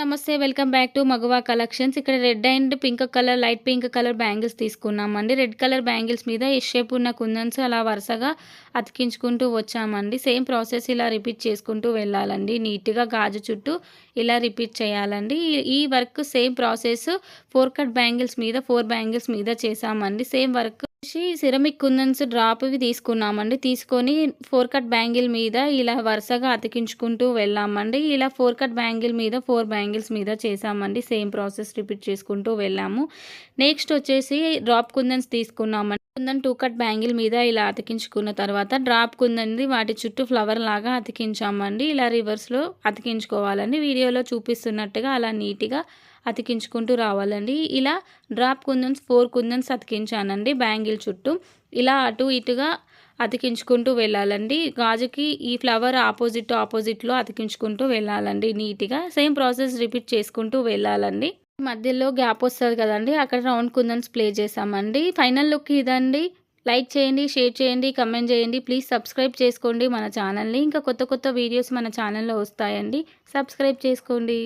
నమస్తే welcome back to Magava collections. ఇక్కడ red and pink colour light pink colour bangles తీసుకున్నామండి. Red colour bangles మీద S shape ఉన్న కుందన్స్ అలా వరుసగా అతికించుకుంటూ వచ్చామండి. సేమ్ ప్రాసెస్ ఇలా రిపీట్ చేసుకుంటూ వెళ్ళాలండి. నీట్గా గాజు చుట్టూ ఇలా రిపీట్ చేయాలండి. ఈ- ఈ work same process four cut bangles మీద ఫోర్ బ్యాంగిల్స్ మీద చేసామండి same work ceramic kundans drop ఇవి తీసుకున్నామండి. తీసుకొని ఫోర్ కట్ బ్యాంగిల్ మీద ఇలా వరుసగా అతికించుకుంటూ వెళ్ళామండి. ఇలా ఫోర్ కట్ బ్యాంగిల్ మీద ఫోర్ బ్యాంగిల్స్ మీద చేసామండి. సేమ్ ప్రాసెస్ రిపీట్ చేసుకుంటూ వెళ్ళాము. నెక్స్ట్ వచ్చేసి డ్రాప్ కుందన్స్ తీసుకున్నామండి. కుందన్ టూ కట్ బ్యాంగిల్ మీద ఇలా అతికించుకున్న తర్వాత డ్రాప్ కుందన్ది వాటి చుట్టూ ఫ్లవర్ లాగా అతికించామండి. ఇలా రివర్స్లో అతికించుకోవాలండి. వీడియోలో చూపిస్తున్నట్టుగా అలా నీట్గా అతికించుకుంటూ రావాలండి. ఇలా డ్రాప్ కుందన్స్ ఫోర్ కుందన్స్ అతికించానండి బ్యాంగిల్ చుట్టూ. ఇలా అటు ఇటుగా అతికించుకుంటూ వెళ్ళాలండి. గాజుకి ఈ ఫ్లవర్ ఆపోజిట్ ఆపోజిట్లో అతికించుకుంటూ వెళ్ళాలండి నీట్గా. సేమ్ ప్రాసెస్ రిపీట్ చేసుకుంటూ వెళ్ళాలండి. మధ్యలో గ్యాప్ వస్తుంది కదండి అక్కడ రౌండ్ కుందన్స్ ప్లే చేసామండి. ఫైనల్ లుక్ ఇదండి. లైక్ చేయండి షేర్ చేయండి కమెంట్ చేయండి. ప్లీజ్ సబ్స్క్రైబ్ చేసుకోండి మన ఛానల్ని. ఇంకా కొత్త కొత్త వీడియోస్ మన ఛానల్లో వస్తాయండి. సబ్స్క్రైబ్ చేసుకోండి.